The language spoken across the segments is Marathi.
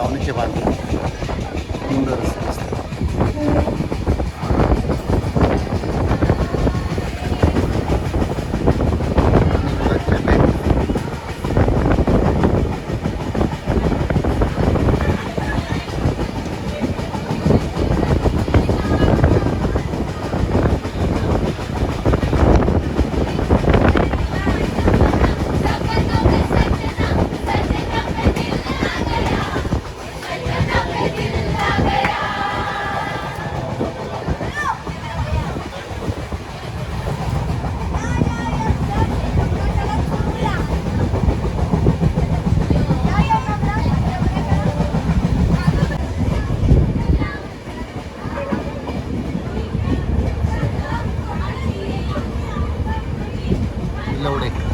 గమనించే వారు ముందు विलवडे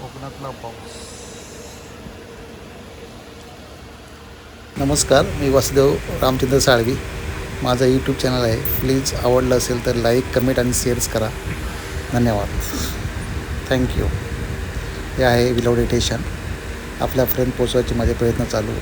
कोकणातला पाऊस नमस्कार मी वासुदेव रामचंद्र साळवी. माझं यूट्यूब चॅनल आहे. प्लीज आवडलं असेल तर लाईक कमेंट आणि शेअर्स करा. धन्यवाद. थँक्यू हे आहे विलवडे स्टेशन फ्रेंड पोचवायचे माझे प्रयत्न चालू.